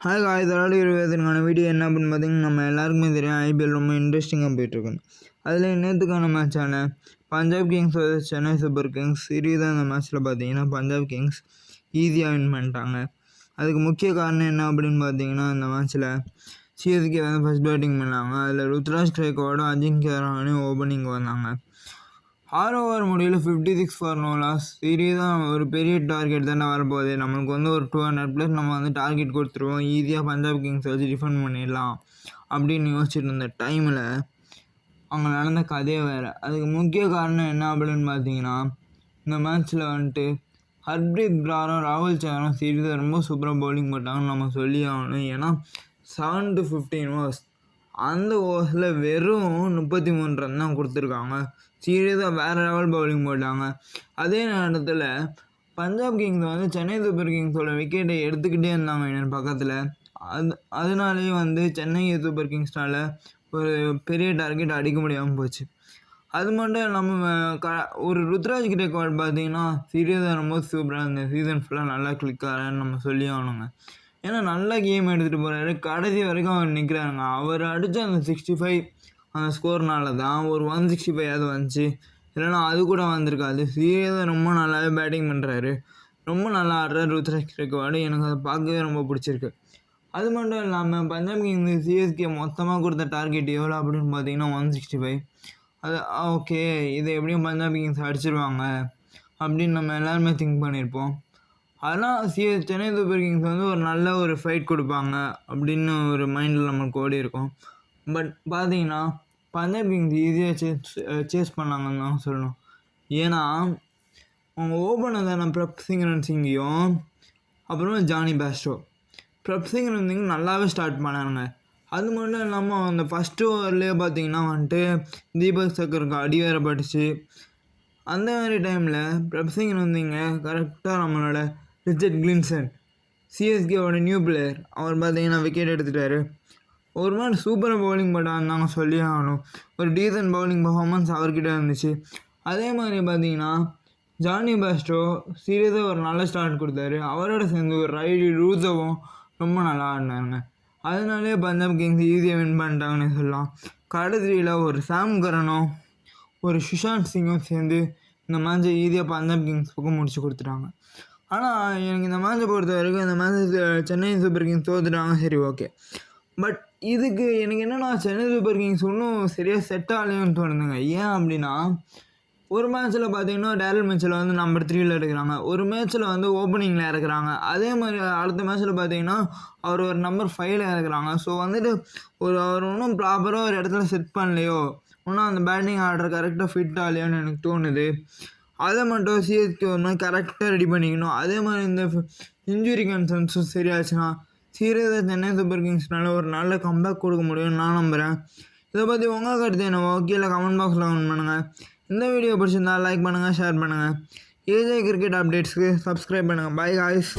Hi காய் தலாடி இருபதுக்கான video என்ன அப்படின்னு பார்த்தீங்கன்னா நம்ம எல்லாருக்குமே தெரியும் ஐபிஎல் ரொம்ப இன்ட்ரெஸ்டிங்காக போயிட்டுருக்கு அதில் நேற்றுக்கான மேட்சான Punjab Kings vs Chennai Super Kings series அந்த மேட்ச்சில் பார்த்தீங்கன்னா பஞ்சாப் கிங்ஸ் ஈஸியாக வின் பண்ணிட்டாங்க. அதுக்கு முக்கிய காரணம் என்ன அப்படின்னு பார்த்தீங்கன்னா அந்த மேட்ச்சில் சிஎஸ்கே வந்து ஃபஸ்ட் பேட்டிங் பண்ணாங்க. அதில் ருத்ராஜ் கிரேக்கோட அஜின்கிய ரஹானே ஓப்பனிங் வந்தாங்க. ஆர் ஓவர் முடியல fifty six for no loss சீரியஸாக ஒரு பெரிய டார்கெட் தானே வரப்போகுது. நம்மளுக்கு வந்து ஒரு டூ ஹண்ட்ரட் ப்ளஸ் நம்ம வந்து டார்கெட் கொடுத்துருவோம். ஈஸியாக பஞ்சாப் கிங்ஸ் வச்சு டிஃபெண்ட் பண்ணிடலாம். அப்படின்னு யோசிச்சுட்டு இருந்த டைமில் அங்கே நடந்த கதையே வேறு. அதுக்கு முக்கிய காரணம் என்ன அப்படின்னு பார்த்தீங்கன்னா இந்த மேட்ச்சில் வந்துட்டு ஹர்ப்ரீத் பிராரும் ராகுல் சஹரும் சீரியஸாக ரொம்ப சூப்பராக பவுலிங் போட்டாங்கன்னு நம்ம சொல்லி ஆகணும். ஏன்னா செவன் டு ஃபிஃப்டீன் ஓவர்ஸ் அந்த ஓவர்ஸில் வெறும் முப்பத்தி மூணு ரன் தான் கொடுத்துருக்காங்க. சீரியஸாக வேறு லெவல் பவுலிங் போட்டாங்க. அதே நேரத்தில் பஞ்சாப் கிங்ஸ் வந்து சென்னை சூப்பர் கிங்ஸோட விக்கெட்டை எடுத்துக்கிட்டே இருந்தாங்க என்னோட பக்கத்தில். அது அதனாலேயே வந்து சென்னை சூப்பர் கிங்ஸ்னால் ஒரு பெரிய டார்கெட் அடிக்க முடியாமல் போச்சு. அது மட்டும் இல்லாமல் க ஒரு ருத்ராஜ் ரெக்கார்ட் பார்த்தீங்கன்னா சீரியஸாக ரொம்ப சூப்பராக இருந்தது. சீசன் ஃபுல்லாக நல்லா கிளிக் ஆகிறேன்னு நம்ம சொல்லி ஆகணுங்க. ஏன்னா நல்ல கேம் எடுத்துகிட்டு போகிறாரு கடைசி வரைக்கும் அவர் நிற்கிறாருங்க அவர் அடித்த அந்த சிக்ஸ்டி ஃபைவ் அந்த ஸ்கோர்னால தான் ஒரு ஒன் சிக்ஸ்டி ஃபைவ் அது வந்துச்சு. இல்லைன்னா அது கூட வந்திருக்காது. சீரியஸாக ரொம்ப நல்லாவே பேட்டிங் பண்ணுறாரு ரொம்ப நல்லா ஆடுறாரு ருத்ராஜ் ரெக்கார்டு எனக்கு அதை பார்க்கவே ரொம்ப பிடிச்சிருக்கு. அது மட்டும் இல்லாமல் பஞ்சாப் கிங்ஸ் சிஎஸ்கே மொத்தமாக கொடுத்த டார்கெட் எவ்வளோ அப்படின்னு பார்த்தீங்கன்னா ஒன் சிக்ஸ்டி ஃபைவ் அது ஓகே இதை எப்படியும் பஞ்சாப் கிங்ஸ் அடிச்சிருவாங்க அப்படின்னு நம்ம எல்லாருமே திங்க் பண்ணியிருப்போம். அதெல்லாம் சிஎஸ் சென்னை சூப்பர் கிங்ஸ் வந்து ஒரு நல்ல ஒரு ஃபைட் கொடுப்பாங்க அப்படின்னு ஒரு மைண்டில் நம்மளுக்கு ஓடி இருக்கும் பட் பார்த்தீங்கன்னா பஞ்சாப் கிங்ஸ் ஈஸியாக சேஸ் சேஸ் பண்ணாங்கன்னு தான் சொல்லணும். ஏன்னா அவங்க ஓப்பனர் தானே பிரப் சிங் ரன் அப்புறமா Jonny Bairstow. Prabhsimran நல்லாவே ஸ்டார்ட் பண்ணாங்க அது மட்டும் இல்லாமல் அந்த ஃபஸ்ட்டு ஓவர்லேயே பார்த்தீங்கன்னா வந்துட்டு தீபக் சக்கருக்கு அடி வேற பட்டுச்சு. அந்த மாதிரி டைமில் பிரப்சிங் வந்தீங்க கரெக்டாக நம்மளோட ரிச்சர்ட் கிளின்சன் சிஎஸ்கேவோட நியூ பிளேயர் அவர் பார்த்தீங்கன்னா விக்கெட் எடுத்துட்டாரு. ஒரு மாதிரி சூப்பராக பவுலிங் போட்டாங்க சொல்லி ஆகணும் ஒரு டீசன்ட் பவுலிங் பர்ஃபார்மன்ஸ் அவர்கிட்ட இருந்துச்சு. அதே மாதிரி பார்த்தீங்கன்னா ஜானி பாஸ்டோ சீரியஸாக ஒரு நல்ல ஸ்டார்ட் கொடுத்தாரு. அவரோட சேர்ந்து ஒரு ரைடு ரூசவும் ரொம்ப நல்லா ஆடினாங்க அதனாலே பஞ்சாப் கிங்ஸ் ஈஸியாக வின் பண்ணிட்டாங்கன்னு சொல்லலாம். கடைசியில் ஒரு சாம் கரனும் ஒரு சுஷாந்த் சிங்கும் சேர்ந்து இந்த மேட்சை ஈஸியாக பஞ்சாப் கிங்ஸ் பக்கம் முடிச்சு கொடுத்துட்டாங்க. ஆனால் எனக்கு இந்த மேட்சை பொறுத்த வரைக்கும் இந்த மேட்ச் சென்னை சூப்பர் கிங்ஸ் தோத்துட்டாங்க. சரி ஓகே பட் இதுக்கு எனக்கு என்னென்னா சென்னை சூப்பர் கிங்ஸ் இன்னும் சரியாக செட் ஆகலையோன்னு தோணுதுங்க. ஏன் அப்படின்னா ஒரு மேட்ச்சில் பார்த்தீங்கன்னா டேரல் மேட்ச்சில் வந்து நம்பர் த்ரீயில் இருக்கிறாங்க. ஒரு மேட்ச்சில் வந்து ஓப்பனிங்கில் இறக்குறாங்க. அதே மாதிரி அடுத்த மேட்ச்சில் பார்த்தீங்கன்னா அவர் ஒரு நம்பர் ஃபைவ்ல இறக்குறாங்க. ஸோ வந்துட்டு ஒரு அவர் ஒன்றும் ப்ராப்பராக ஒரு இடத்துல செட் பண்ணலையோ இன்னும் அந்த பேட்டிங் ஆர்டர் கரெக்டாக ஃபிட் ஆகலையோன்னு எனக்கு தோணுது. அதை மட்டும் சிஎஸ்கே ஒரு மாதிரி கரெக்டாக ரெடி பண்ணிக்கணும். அதே மாதிரி இந்த இன்ஜுரி கன்சர்ன்ஸும் சரியாச்சுன்னா சீரியஸாக சென்னை சூப்பர் கிங்ஸ்னால ஒரு நல்ல கம்பேக் கொடுக்க முடியும்னு நான் நம்புகிறேன் இதை பற்றி உங்கள் கருத்து என்னவோ கீழே கமெண்ட் பாக்ஸில் கமெண்ட் பண்ணுங்கள் இந்த வீடியோ பிடிச்சிருந்தா லைக் பண்ணுங்கள் ஷேர் பண்ணுங்கள் ஏஜே கிரிக்கெட் அப்டேட்ஸ்க்கு சப்ஸ்கிரைப் பண்ணுங்கள் பை காய்ஸ்